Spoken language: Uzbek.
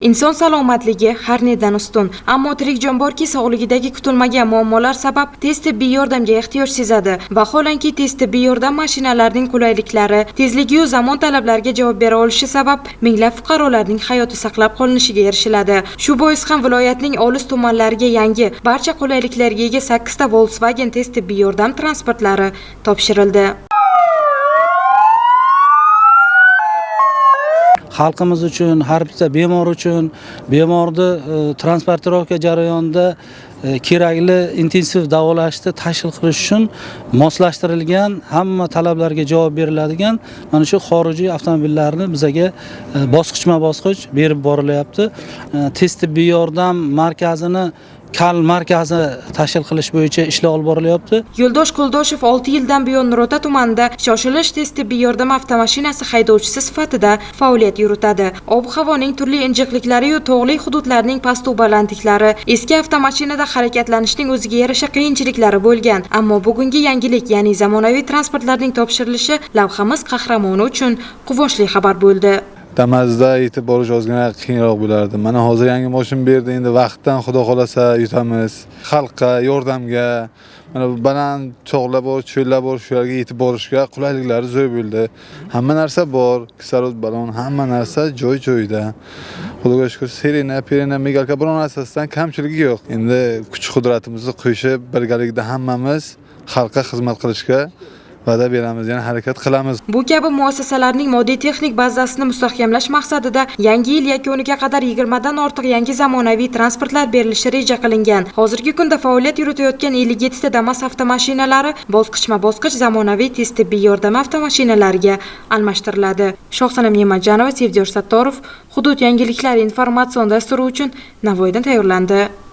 Inson salomatligi har nedan ustun, ammo tirik jon borki sog'ligidagi kutilmagan muammolar sabab tez tibbiy yordamga ehtiyoj sezadi. Vaholanki tez tibbiy yordam mashinalarining qulayliklari, tezligi va zamon talablariga javob bera olishi sabab minglab fuqarolarning hayoti saqlab qolinishiga erishiladi. Shu bois ham viloyatning olis tumanlariga yangi, barcha qulayliklarga ega 8 ta Volkswagen tez tibbiy yordam transportlari topshirildi. Xalqimiz uchun har bitta bemor uchun bemorni e, transportirovka jarayonida e, kerakli intensiv davolashni tashkil qilish uchun moslashtirilgan hamma talablarga javob beriladigan mana shu xorijiy avtomobillarni bizaga e, bosqichma bosqich berib borilyapti. Tez tibbiy yordam markazini kal markazi tashkil qilish bo'yicha ishlar olib borilyapti Yo'ldosh Qo'ldoshev 6 yildan buyon Nurota tumanida shoshilish tez tibbiy yordam avtomashinasi haydovchisi sifatida faoliyat yuritadi. Ob-havoning turli injiqliklariyu tog'li hududlarning pastu balandliklari, eski avtomashinada harakatlanishning o'ziga yarasha qiyinchiliklari bo'lgan. Ammo bugungi yangilik, ya'ni zamonaviy transportlarning topshirilishi lavhamiz qahramoni uchun quvonchli xabar bo'ldi. Damazda yetib borish ozgina qiyinroq bo'lardi. Mana hozir yangi mashina berdi, endi vaqtdan xudo xolasa yutamiz. Xalqqa, yordamga, mana baland cho'g'lar bor, cho'llar bor, shu yerga yetib borishga qulayliklari zo'r bo'ldi. Hamma narsa bor, kislorod balon, hamma narsa joy-joyida. Xudoga shukr, sirena, pirena, migalka biror narsasidan kamchiligi yo'q. Endi kuch-qudratimizni qo'shib, birgalikda hammamiz xalqqa xizmat qilishga va'da beramiz, ya'ni harakat qilamiz. Bu kabi muassasalarning moddiy texnik bazasini mustahkamlash maqsadida yangi yil yakuniga qadar 20 dan ortiq yangi zamonaviy transportlar berilishi reja qilingan. Hozirgi kunda faoliyat yuritayotgan 57 ta Damas avtomashinalari bosqichma-bosqich zamonaviy tez tibbiy yordam avtomashinalariga almashtiriladi. Shohsanam Yemajanova, Sevdiyor Sattorov, Hudud yangiliklari informatsion dasturi uchun Navoiydan tayyorlandi.